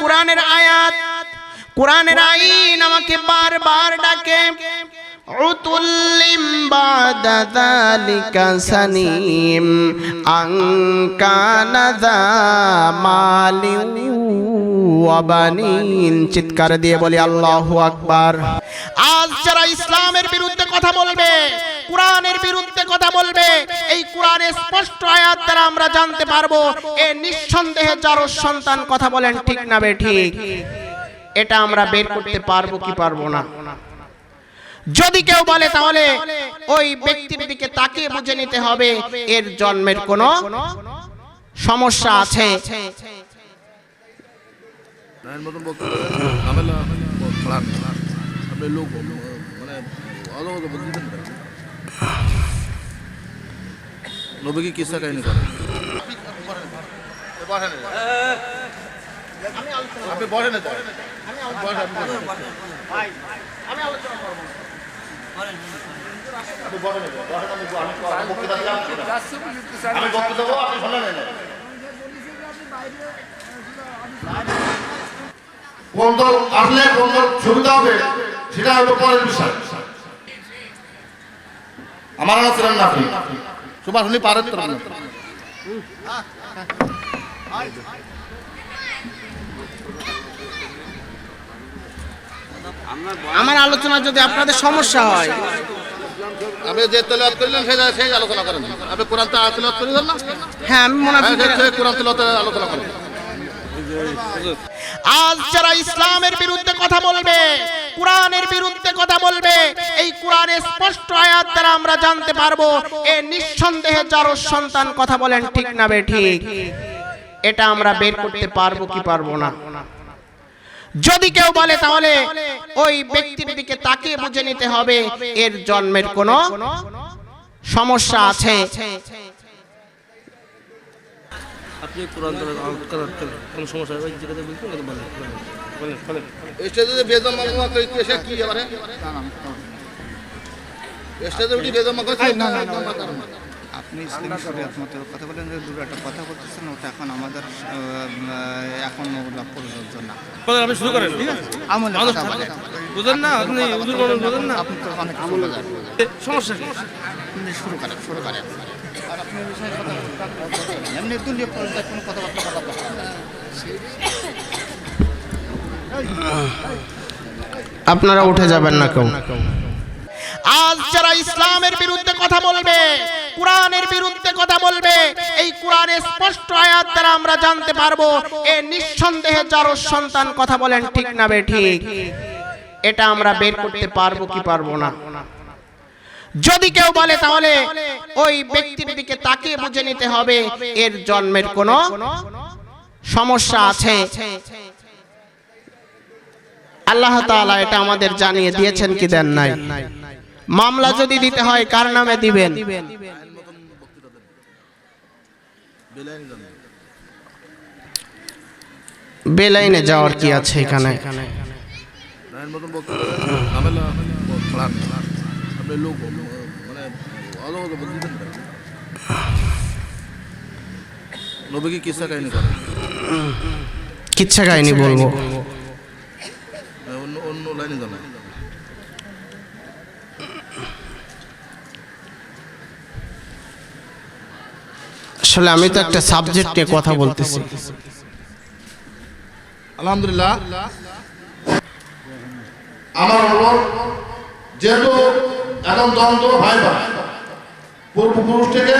কোরআনের আয়াত। কোরআনের আইন আমাকে বারবার ডাকে। উতুল্লিম চিৎকার দিয়ে বলি, আল্লাহু আকবার। আজ যারা ইসলামের বিরুদ্ধে কথা বলবে কোরআনের বিরুদ্ধে কথা বলবে, এই কোরআনের স্পষ্ট আয়াত দ্বারা আমরা জানতে পারব, এ নিঃসন্দেহে যার সন্তান কথা বলেন ঠিক না বে ঠিক। এটা আমরা বের করতে পারব কি পারব না। যদি কেউ বলে তাহলে ওই ব্যক্তির দিকে তাকিয়ে বুঝে নিতে হবে, এর জন্মের কোনো সমস্যা আছে। মানে নবী কিসা করেন? আসলে সুবিধা হবে সেটা হলো পরের বিষয়। আমার ছিলেন না আপনি। সুভাষ উনি পারেন তো আমার আলোচনা যদি আপনাদের সমস্যা হয়। আপনি যে তেলাওয়াত করলেন সেই সেই আলোচনা করেন। আপনি কোরআন তো তেলাওয়াত করেন না? হ্যাঁ আমি মনে হয় সেই কোরআন তেলাওয়াতের আলোচনা করেন। আজ যারা ইসলামের বিরুদ্ধে কথা বলবে, কোরআনের বিরুদ্ধে কথা বলবে, এই কোরআনের স্পষ্ট আয়াত দ্বারা আমরা জানতে পারব, এ নিঃসন্দেহে যার সন্তান কথা বলেন ঠিক না বে ঠিক। এটা আমরা বের করতে পারব কি পারব না। যদি কেউ বলে তাহলে ওই ব্যক্তির দিকে তাকিয়ে বুঝে নিতে হবে, এর জন্মের কোনো সমস্যা আছে। আপনি কোরআন তালা করার কোনো সমস্যা হয় যেটা বলতে বলেন বলেন বলেন বলেন স্টেজে বেদম মামলা করে এসে কি এবারে স্টেজে উঠি বেদম মামলা করে না না আপনি ইসলামী শরীয়ত মতো কথা বলেন যে দূরে একটা কথা বলতেছেন ওটা এখন আমাদের এখন ওগুলা প্রযোজ্য না। আপনি শুরু করেন। ঠিক আছে? আমলে বুঝেন না আপনি বলেন বুঝেন না। আপনি তো অনেক আমলে সমস্যা আপনি শুরু করেন শুরু করেন। আর আপনি বিষয়ে কথা এমনি দুনিয়া পর্যায়ে কোনো কথাবার্তা বলা আপনারা উঠে যাবেন না কেউ। আজ যারা ইসলামের বিরুদ্ধে কথা বলবে কোরআনের বিরুদ্ধে কথা বলবে। এই কোরআনের স্পষ্ট আয়াত দ্বারা আমরা জানতে পারব, এ নিঃসন্দেহে যার সন্তান কথা বলেন ঠিক না বে ঠিক। এটা আমরা বের করতে পারব কি পারব না। যদি কেউ বলে তাহলে ওই ব্যক্তির দিকে তাকিয়ে বুঝে নিতে হবে, এর জন্মের কোনো সমস্যা আছে। আল্লাহ তাআলা এটা আমাদের জানিয়ে দিয়েছেন কি দেন নাই? মামলা যদি দিতে হয় কার নামে দিবেন? বেলাইনে যাওয়ার কি আছে এখানে? নাইন মতন বক্তব্য অন্য পড়ান আপনি লোক মানে ভালো মতো বলতে দিতেন না। নবী কি কিসা কাহিনী করেন কিচ্ছা কাহিনী বলব অন্য অন্য লাইনে জানেন আসলে আমি তো একটা সাবজেক্ট নিয়ে কথা বলতেছি। আলহামদুলিল্লাহ। আমার অনুরোধ যেহেতু এখন দ্বন্দ্ব ভাই ভাই পূর্বপুরুষ থেকে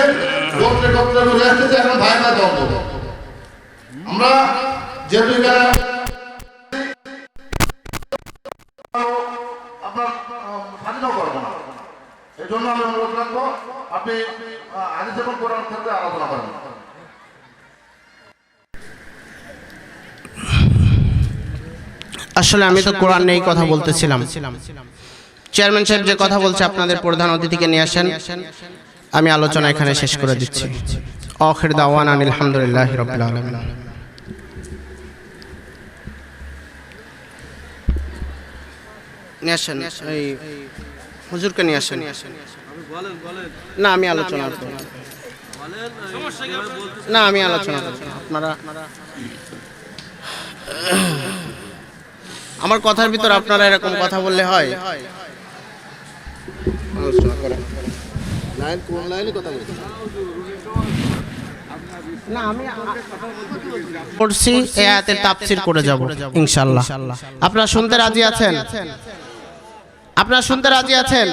গোত্রে গোত্রে চলে আসতেছে এখন ভাই ভাই দ্বন্দ্ব আমরা যেহেতু এখানে আপনার আহ, স্বাধীনও করব না। এই জন্য আমি অনুরোধ রাখব আপনি আলোচনা করেন। আসলে আমি তো কোরআন নেই কথা বলতেছিলাম। চেয়ারম্যান সাহেব যে কথা বলছে আপনাদের প্রধান অতিথিকে নিয়ে আসেন, আমি আলোচনা এখানে শেষ করে দিচ্ছি। আখির দাওয়ান আলহামদুলিল্লাহ রাব্বিল আলামিন। নিয়ে আসেন, এই হুজুরকে নিয়ে আসেন। না আমি আলোচনা করব। না আমি আলোচনা করব আপনারা আমার কথার ভিতর আপনারা এরকম কথা বললে হয়? পড়ছি এই আয়াতের তাফসীর করে যাব ইনশাআল্লাহ। আপনারা শুনতে রাজি আছেন? আপনারা শুনতে রাজি আছেন?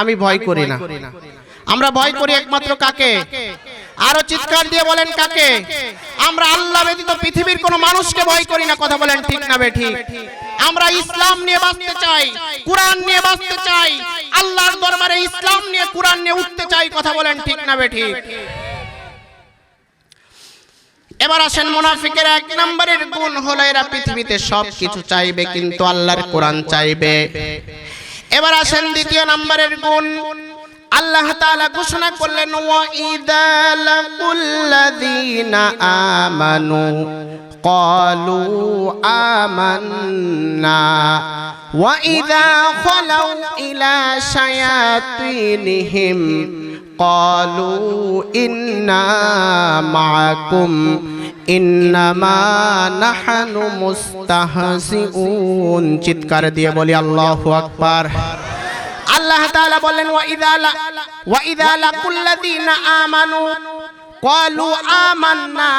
আমি ভয় করি না। আমরা ভয় করি একমাত্র কাকে? আরও চিৎকার দিয়ে বলেন কাকে? আমরা আল্লাহ ব্যতীত পৃথিবীর কোনো মানুষকে ভয় করি না। কথা বলেন ঠিক না বে ঠিক। আমরা ইসলাম নিয়ে বাঁচতে চাই কোরআন নিয়ে বাঁচতে চাই আল্লাহর দরবারে ইসলাম নিয়ে কোরআন নিয়ে উঠতে চাই। কথা বলেন ঠিক না বে ঠিক। এবার আসেন মুনাফিকের এক নম্বরের গুণ হলো এরা পৃথিবীতে সব কিছু চাইবে কিন্তু আল্লাহর কোরআন চাইবে। এবার আসেন দ্বিতীয় নাম্বারের গুণ। আল্লাহ তাআলা ঘোষণা করলেন ওয়াইদা লাকুল্লাযীনা আমানু ক্বালু আমান্না ওয়াইদা খালাউ ইলা শায়াতিনহিম قالوا إنا معكم إنما نحن مستهزئون চিৎকার দিয়ে বলি আল্লাহু আকবার আল্লাহ তাআলা বলেন ওয়া ইযা লা ওয়া ইযা লাকুল্লাযীনা আমানু ক্বালু আমান্না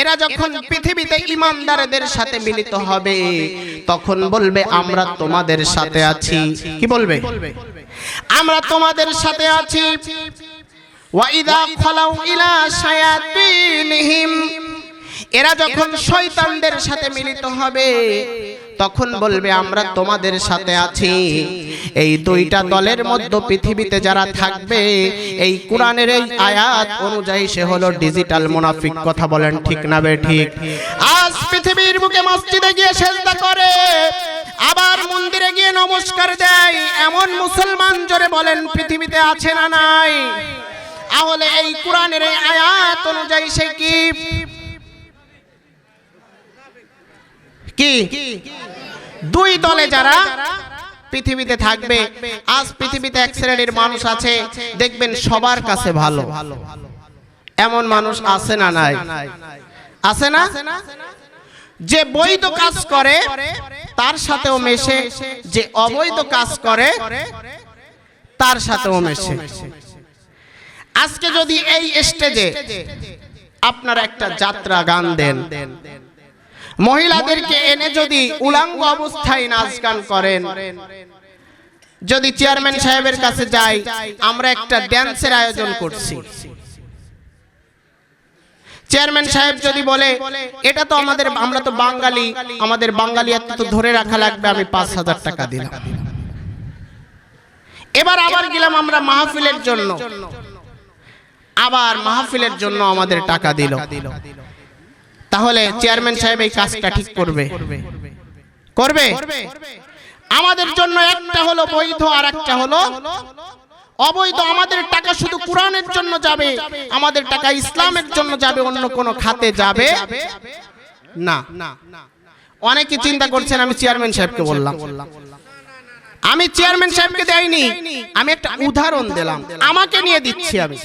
এরা যখন পৃথিবীতে ইমানদারদের সাথে মিলিত হবে তখন বলবে আমরা তোমাদের সাথে আছি কি বলবে আমরা তোমাদের সাথে আছি। ওয়াইদা খালাউ ইলা শায়াতিনহিম। এরা যখন শয়তানদের সাথে মিলিত হবে, তখন বলবে, আমরা তোমাদের সাথে আছি। এই দুইটা দলের মধ্যে পৃথিবীতে যারা থাকবে, এই কোরআনের এই আয়াত অনুযায়ী সে হলো ডিজিটাল মুনাফিক। কথা বলেন ঠিক না বে ঠিক? আজ পৃথিবীর বুকে মসজিদে গিয়ে সেজদা করে। আবার মন্দিরে গিয়ে নমস্কার দেয়। এমন মুসলমান জোরে বলেন, পৃথিবীতে আছে না নাই? তাহলে এই কোরআনের আয়াত অনুযায়ী সে কি? কি? দুই দলে যারা পৃথিবীতে থাকবে, আজ পৃথিবীতে এক শ্রেণির মানুষ আছে, দেখবেন সবার কাছে ভালো। এমন মানুষ আছে না নাই? আছে না? যে বৈধ কাজ করে, তার সাথেও মেশে, যে অবৈধ কাজ করে, তার সাথেও মেশে। আজকে যদি এই স্টেজে আপনারা একটা যাত্রা গান দেন, মহিলাদেরকে এনে যদি উলাঙ্গ অবস্থায় নাচ গান করেন, যদি চেয়ারম্যান সাহেবের কাছে যাই, আমরা একটা ড্যান্সের আয়োজন করছি। চেয়ারম্যান সাহেব যদি বলে, এটা তো আমাদের, আমরা তো বাঙালি, আমাদের বাঙালি এত তো ধরে রাখা লাগবে, আমি পাঁচ হাজার টাকা দিলাম। এবার আবার গেলাম আমরা মাহফিলের জন্য। আবার মাহফিলের জন্য আমাদের টাকা দিল। তাহলে চেয়ারম্যান সাহেব এই কাজটা ঠিক করবে। করবে? আমাদের জন্য একটা হলো বৈধ আর একটা হলো অবৈধ আমাদের টাকা শুধু কোরআনের জন্য যাবে, আমাদের টাকা ইসলামের জন্য যাবে, অন্য কোনো খাতে যাবে? না। অনেকে চিন্তা করছেন, আমি চেয়ারম্যান সাহেবকে বললাম। আমি চেয়ারম্যান সাহেবকে দেয়নি, আমি একটা উদাহরণ দিলাম। আমাকে নিয়ে দিচ্ছি আমি।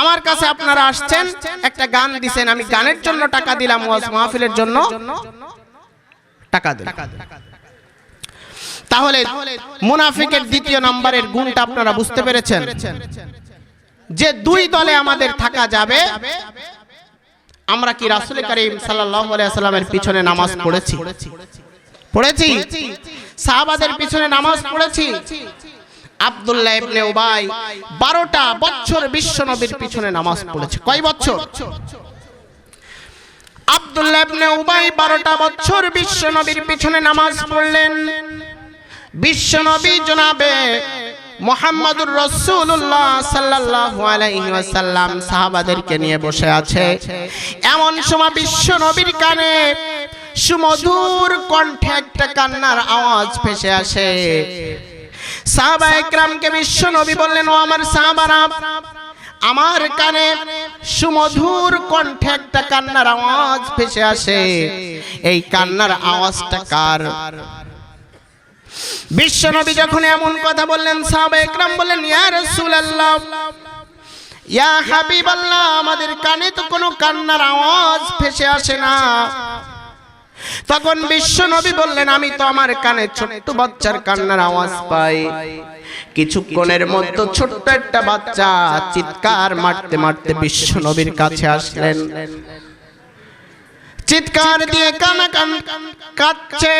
আমার কাছে আপনারা আসছেন, একটা গান দিছেন, আমি গানের জন্য টাকা দিলাম, ওয়াজ মাহফিলের জন্য টাকা দিলাম। তাহলে মুনাফিকের দ্বিতীয় নাম্বারের গুণটা আপনারা বুঝতে পেরেছেন। যে দুই দলে আমাদের থাকা যাবে, আমরা কি রাসুল করিম সাল্লামের পিছনে নামাজ পড়েছি? পড়েছি? সাহাবাদের পিছনে নামাজ পড়েছি? আব্দুল্লাহ ইবনে উবাই 12টা বছর বিশ্ব নবীর পিছনে নামাজ পড়েছে। কয় বছর? আব্দুল্লাহ ইবনে উবাই 12টা বছর বিশ্ব নবীর পিছনে নামাজ পড়লেন। বিশ্ব নবী জনাবে মোহাম্মদুর রসুল্লাহ সাল্লাল্লাহু আলাইহি ওয়াসাল্লাম সাহাবাদেরকে নিয়ে বসে আছে। এমন সময় বিশ্ব নবীর কানে সুমধুর কণ্ঠে একটা কান্নার আওয়াজ ভেসে আসে। সাহাবা একরামকে বিশ্ব নবী বললেন, ও আমার সাহাবারা, আমার কানে সুমধুর কণ্ঠে একটা কান্নার আওয়াজ ভেসে আসে। এই কান্নার আওয়াজটা কার? বিশ্বনবী যখন এমন কথা বললেন, সাহাবা একরাম বললেন, ইয়া রাসূলুল্লাহ, ইয়া হাবিবাল্লাহ, আমাদের কানে তো কোনো কান্নার আওয়াজ ভেসে আসে না। তখন বিশ্ব নবী বললেন, আমি তো আমার কানে ছোট্ট বাচ্চার কান্নার আওয়াজ পাই। কিছুক্ষণের মধ্যে ছোট্ট একটা বাচ্চা চিৎকার মারতে মারতে বিশ্ব নবীর কাছে আসলেন। চিৎকার দিয়ে কানা কান কাঁদছে।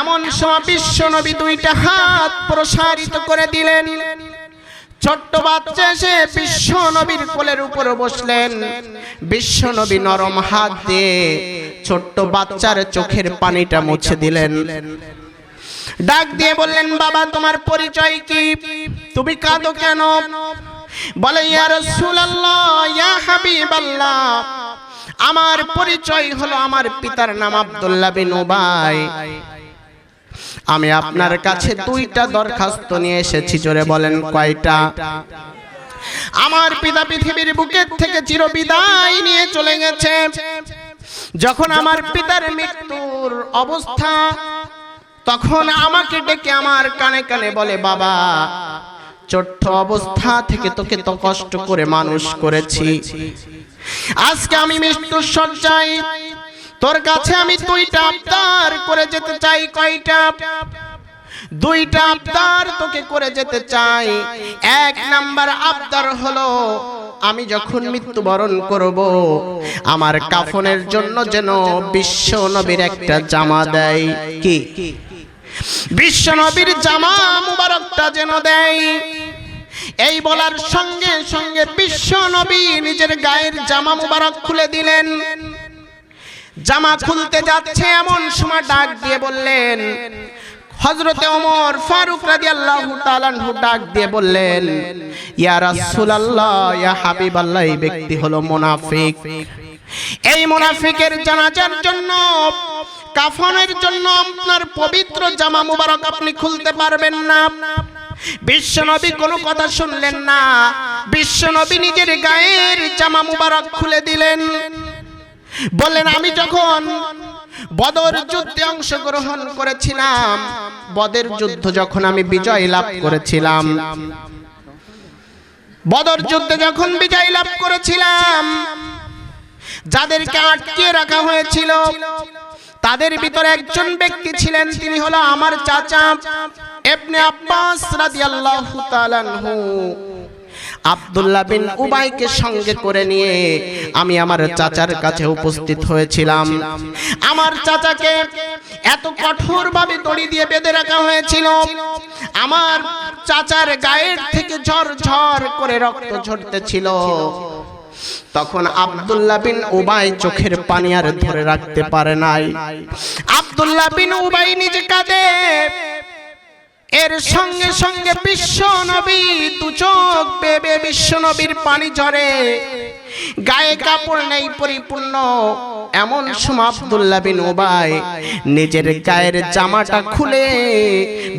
এমন সময় বিশ্ব নবী দুইটা হাত প্রসারিত করে দিলেন। ছোট্ট বাচ্চা এসে বিশ্ব নবীর কোলের উপরে বসলেন। বিশ্ব নবী নরম হাত দিয়ে ছোট্ট বাচ্চার চোখের পানিটা মুছে দিলেন। ডাক দিয়ে বললেন, বাবা, তোমার পরিচয় কি? তুমি কাঁদো কেন? বলে, ইয়া রাসূলুল্লাহ, ইয়া হাবিবাল্লাহ, আমার পরিচয় হলো আমার পিতার নাম আব্দুল্লাহ বিন উবাই। আমি আপনার কাছে দুইটা দরখাস্ত নিয়ে এসেছি, জোরে বলেন কয়টা? আমার পিতা পৃথিবীর বুকের থেকে চিরবিদায় নিয়ে চলে গেছে। যখন আমার পিতার মৃত্যুর অবস্থা, তখন আমাকে ডেকে আমার কানে কানে বলে, বাবা, ছোট্ট অবস্থা থেকে তোকে তো কষ্ট করে মানুষ করেছি। আজকে আমি মৃত্যুর সজ্জায় তোর কাছে আমি দুইটা আবদার করে যেতে চাই, কয়টা? দুইটা আবদার তোকে করে যেতে চাই। এক নাম্বার আবদার হলো, আমি যখন মৃত্যুবরণ করব, আমার কাফনের জন্য যেন বিশ্ব নবীর একটা জামা দেয়। কি? বিশ্ব নবীর জামা মুবারকটা যেন দেয়। এই বলার সঙ্গে সঙ্গে বিশ্ব নবী নিজের গায়ের জামা মুবারক খুলে দিলেন। জামা খুলতে যাচ্ছে এমন সময় ডাক দিয়ে বললেন হজরতে ওমর ফারুক রাদিয়াল্লাহু তাআলা ডাক দিয়ে বললেন, ইয়া ইয়া হাবিবাল্লাহ, এই ব্যক্তি হলো মুনাফিক। এই মুনাফিকের জানাজার জন্য, কাফনের জন্য আপনার পবিত্র জামা মুবারক আপনি খুলতে পারবেন না। বিশ্বনবী কোনো কথা শুনলেন না। বিশ্বনবী নিজের গায়ের জামা মুবারক খুলে দিলেন। বললেন আমি যখন বদর যুদ্ধে অংশগ্রহণ করেছিলাম বদের যুদ্ধ যখন আমি বিজয় লাভ করেছিলাম বদর যুদ্ধে যখন বিজয় লাভ করেছিলাম যাদেরকে আটকে রাখা হয়েছিল তাদের ভিতরে একজন ব্যক্তি ছিলেন তিনি হলো আমার চাচা এবনে আব্বাস রাদিয়াল্লাহু তাআলা আনহু। আব্দুল্লাহ বিন উবাইকে সঙ্গে করে নিয়ে আমি আমার চাচার কাছে উপস্থিত হয়েছিলাম। আমার চাচাকে এত কঠোরভাবে দড়ি দিয়ে বেঁধে রাখা হয়েছিল। আমার চাচার গায়ের থেকে ঝড় ঝড় করে রক্ত ঝরতেছিল। তখন আব্দুল্লাহ বিন উবাই চোখের পানি আর ধরে রাখতে পারে নাই। আব্দুল্লাহ বিন উবাই নিজে কাঁদে। এর সঙ্গে সঙ্গে বিশ্ব নবী দু চোখ বেবে বিশ্ব নবীর পানি ঝরে। গায়ে কাপড় নেই পরিপূর্ণ, এমন সময় আব্দুল্লাহ বিন উবাই। নিজের গায়ের জামাটা খুলে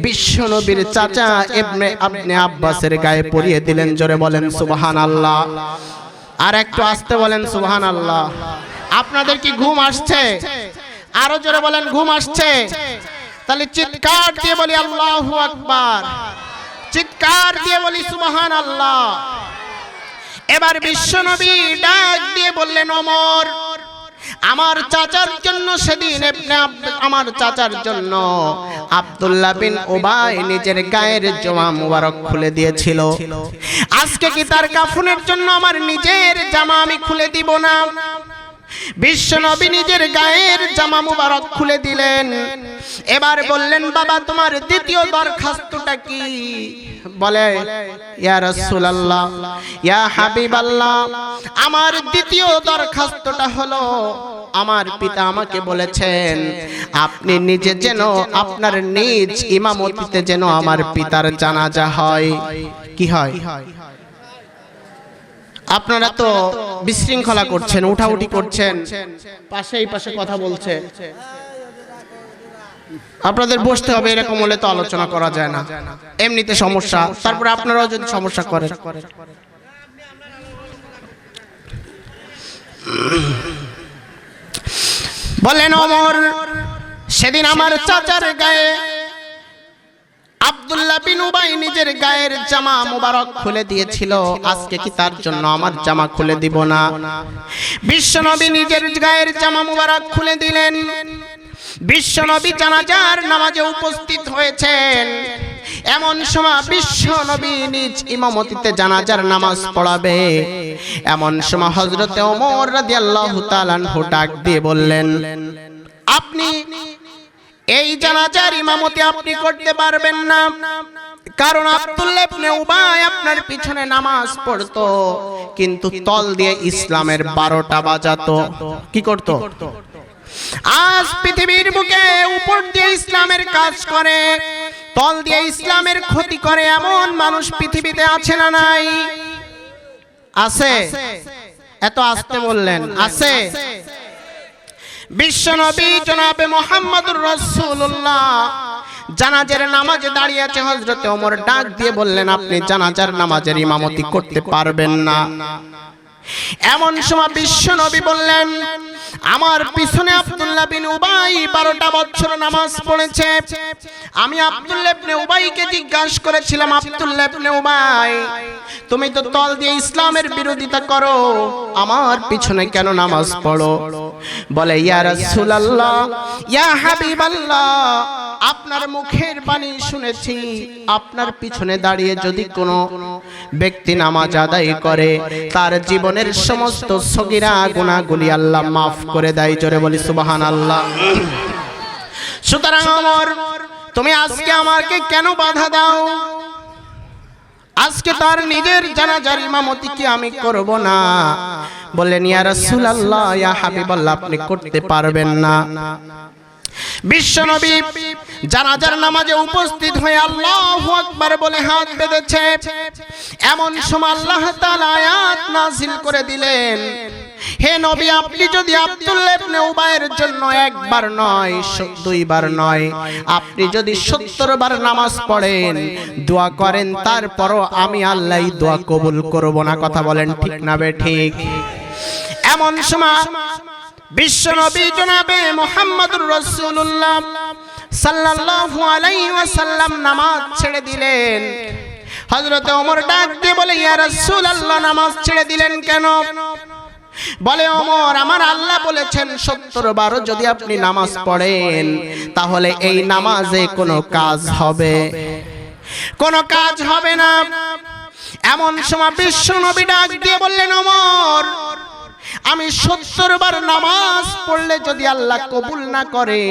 বিশ্ব নবীর চাচা এবনে আপনি আব্বাসের গায়ে পরিয়ে দিলেন, জোরে বলেন সুবহান আল্লাহ আর একটু আসতে বলেন সুবহান আল্লাহ আপনাদের কি ঘুম আসছে? আরও জোরে বলেন, ঘুম আসছে? তাহলে চিৎকার দিয়ে বলি আল্লাহ আকবার। চিৎকার দিয়ে বলি সুবহান আল্লাহ এবার বিশ্বনবী ডাক দিয়ে বললেন ওমর আমার চাচার জন্য সেদিন আমার চাচার জন্য আব্দুল্লাহ বিন ওবাই নিজের গায়ের জমা মুবারক খুলে দিয়েছিল। আজকে কি তার কাফুনের জন্য আমার নিজের জামা আমি খুলে দিব না? বিশ্ব নবী নিজের গায়ের জামা মুবারক খুলে দিলেন। এবার বললেন, বাবা, তোমার দ্বিতীয় দরখাস্তটা কি? বলে, ইয়া রাসূলুল্লাহ, ইয়া হাবিবাল্লাহ, আমার দ্বিতীয় দরখাস্তটা হলো, আমার পিতা আমাকে বলেছেন, আপনি নিজে যেন আপনার নিজ ইমামতিতে যেন আমার পিতার জানাজা হয়। কি হয়? আপনারা তো বিশৃঙ্খলা করছেন উঠাউঠি করছেন। পাশে এই পাশে কথা বলছে। আপনাদের বসতে হবে এরকম হলে তো আলোচনা করা যায় না। এমনিতে সমস্যা। তারপরে আপনারাও যদি সমস্যা করেন। বলেন অমর সেদিন আমার চাচার গায়ে আব্দুল্লাহ বিন উবাই নিজের গায়ের জামা মুবারক খুলে দিয়েছিল। আজকে কি তার জন্য আমার জামা খুলে দিব না? বিশ্বনবী নিজের গায়ের জামা মুবারক খুলে দিলেন। বিশ্বনবী জানাজার নামাজে উপস্থিত হয়েছেন। এমন সময় বিশ্বনবী নিজ ইমামতিতে জানাজার নামাজ পড়াবে। এমন সময় হজরতে ওমর রাদিয়াল্লাহু তাআলা ডাক দিয়ে বললেন, আপনি এই জানাজার ইমামতি আপনি করতে পারবেন না। কারণ আব্দুল্লাহ ইবনে উবাই আপনার পিছনে নামাজ পড়তো, কিন্তু তল দিয়ে ইসলামের বারোটা বাজাতো। কি করতো? আজ পৃথিবীর বুকে উপর দিয়ে ইসলামের কাজ করে, তল দিয়ে ইসলামের ক্ষতি করে এমন মানুষ পৃথিবীতে আছে না নাই? আছে। এত আসতে বললেন, আছে। বিশ্বনবী জনাবে মোহাম্মদুর রাসূলুল্লাহ। জানাজার নামাজে দাঁড়িয়ে আছে হযরতে ওমর ডাক দিয়ে বললেন, আপনি জানাজার নামাজের ইমামতি করতে পারবেন না। এমন সময় বিশ্বনবী বললেন, আমার পিছনে আব্দুল্লাহ বিন উবাই বারোটা বছর নামাজ পড়েছে। আমি আব্দুল্লাহ ইবনে উবাইকে জিজ্ঞাসা করেছিলাম, আব্দুল্লাহ ইবনে উবাই, তুমি তো তল দিয়ে ইসলামের বিরোধিতা করো, আমার পিছনে কেন নামাজ পড়ো? বলে, ইয়া রাসূলুল্লাহ, ইয়া হাবিবাল্লাহ, আপনার মুখের বাণী শুনেছি, আপনার পিছনে দাঁড়িয়ে যদি কোনো ব্যক্তি নামাজ আদায় করে, তার জীবনের সমস্ত সগিরা, গুণাগুলি আল্লাহ মাফ করে দেয়। জোরে বলি সুবাহান আল্লাহ সুতরাং আমার তুমি আজকে আমাকে কেন বাধা দাও? আজকে তার নিজের জানাজার ইমামতি কি আমি করব না? বললেন ইয়া রাসূলুল্লাহ, ইয়া হাবিবাল্লাহ, আপনি করতে পারবেন না। বিশ্বনবী জানাজার নামাজে উপস্থিত হয়ে আল্লাহু আকবার বলে হাত বেঁধেছে। এমন সময় আল্লাহ আয়াত করে দিলেন। হে নবী, আপনি যদি আব্দুল্লাহ জন্য একবার নয়, দুইবার নয়, আপনি যদি সত্তর বার নামাজ পড়েন, দোয়া করেন, তারপরও আমি আল্লাহ দোয়া কবুল করব না। কথা বলেন ঠিক না বে ঠিক? এমন সময় বিশ্বনবী জনাবে মোহাম্মদুর রাসূলুল্লাহ সাল্লাল্লাহু আলাইহি ওয়াসাল্লাম নামাজ ছেড়ে দিলেন। হযরত ওমর ডাক দিয়ে বলে, ইয়া রাসূলুল্লাহ, নামাজ ছেড়ে দিলেন কেন? বলে, ওমর, আমার আল্লাহ বলেছেন সত্তর বারো যদি আপনি নামাজ পড়েন, তাহলে এই নামাজে কোনো কাজ হবে। কোনো কাজ হবে না। এমন সময় বিশ্ব নবী ডাক দিয়ে বললেন, ওমর আমি সত্তর বার নামাজ পড়লে যদি আল্লাহ কবুল না করে,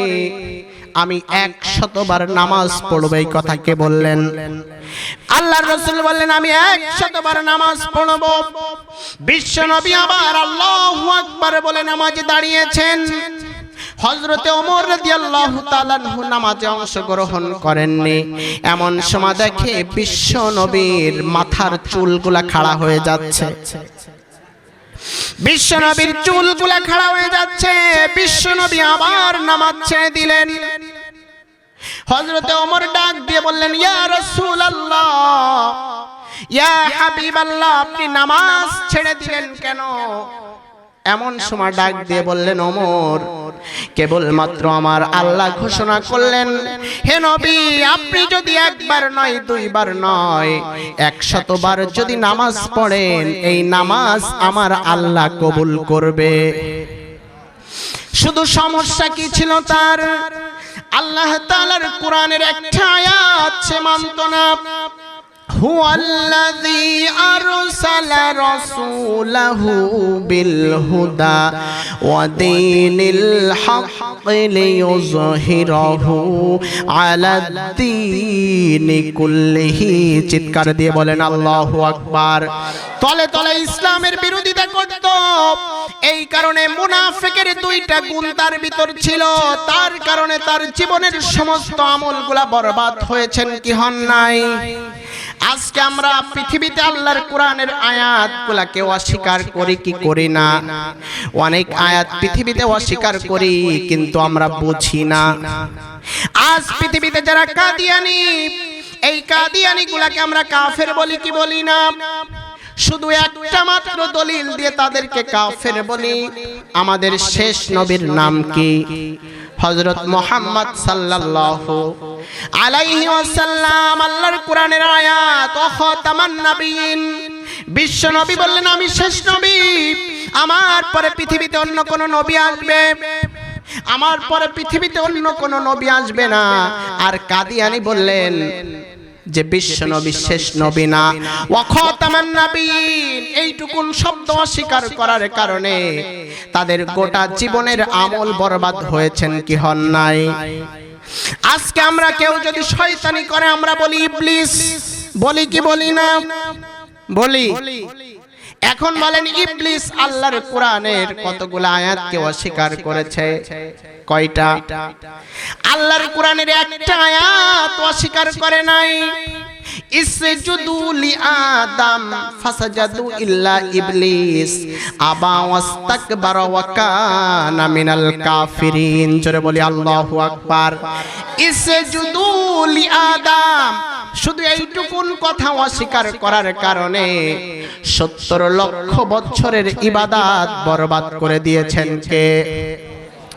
আমি এক শতবার নামাজ পড়ব, এই কথা কে বললেন? আল্লাহ রসুল বললেন, আমি এক শতবার নামাজ পড়ব। বিশ্ব নবী আবার আল্লাহ আকবার বলে নামাজে দাঁড়িয়েছেন। হজরতে ওমর রাদিয়াল্লাহু নামাজে অংশগ্রহণ করেননি। এমন সময় দেখে বিশ্ব নবীর মাথার চুলগুলা খাড়া হয়ে যাচ্ছে। বিশ্বনবীর চুলগুলা খাড়া হয়ে যাচ্ছে। বিশ্বনবী আবার নামাজ ছেড়ে দিলেন। হজরতে অমর ডাক দিয়ে বললেন, ইয়া রাসূলুল্লাহ, ইয়া হাবিব আল্লাহ আপনি নামাজ ছেড়ে দিলেন কেন? এমন সময় ডাক দিয়ে বললেন ওমর কেবলমাত্র আমার আল্লাহ ঘোষণা করলেন হে নবী আপনি যদি একবার নয় দুইবার নয় একশতবার যদি নামাজ পড়েন এই নামাজ আমার আল্লাহ কবুল করবে। শুধু সমস্যা কি ছিল তার? আল্লাহ তাআলার কোরআনের একটা আয়াত সে মানত না। هو الذي أرسل رسوله بالهدى ودين الحق ليظهره على الدين كله চিৎকার দিয়ে বলেন আল্লাহু আকবার তলে তলে ইসলামের বিরোধিতা করত এই কারণে মুনাফিকের দুইটা গুণ তার ভিতর ছিল তার কারণে তার জীবনের সমস্ত আমলগুলা বরবাদ হয়েছেন কি হন নাই আজকে আমরা পৃথিবীতে আল্লাহর কোরআনের আয়াতগুলাকে অস্বীকার করি কি করি না? অনেক আয়াত পৃথিবীতে অস্বীকার করি, কিন্তু আমরা বুঝি না। আজ পৃথিবীতে যারা কাদিয়ানি, এই কাদিয়ানি গুলাকে আমরা কাফের বলি কি বলি না? শুধু একটা মাত্র দলিল দিয়ে তাদেরকে কাফের বলি। আমাদের শেষ নবীর নাম কি? হজরত মোহাম্মদ সাল্লাল্লাহু আলাইহি ওয়াসাল্লাম, আল্লাহর কোরআনের আয়াত খাতামান নবীন বিশ্ব নবী বললেন, আমি শেষ নবী। আমার পরে পৃথিবীতে অন্য কোন নবী আসবে। আমার পরে পৃথিবীতে অন্য কোন নবী আসবে না। আর কাদিয়ানি বললেন যে বিশ্ব নবী শেষ নবী না। এইটুকুন শব্দ অস্বীকার করার কারণে তাদের গোটা জীবনের আমল বরবাদ হয়েছেন কি হন নাই? আজকে আমরা কেউ যদি শয়তানি করে আমরা বলি ইবলিস। বলি কি বলি না? বলি। এখন বলেন ইবলিস আল্লাহর কোরআনের কতগুলো আয়াতকে অস্বীকার করেছে? কয়টা? আল্লাহর কোরআনের একটা আয়াত অস্বীকার করে নাই। শুধু এইটুকুন কথা অস্বীকার করার কারণে সত্তর লক্ষ বছরের ইবাদাত বরবাদ করে দিয়েছেন কে?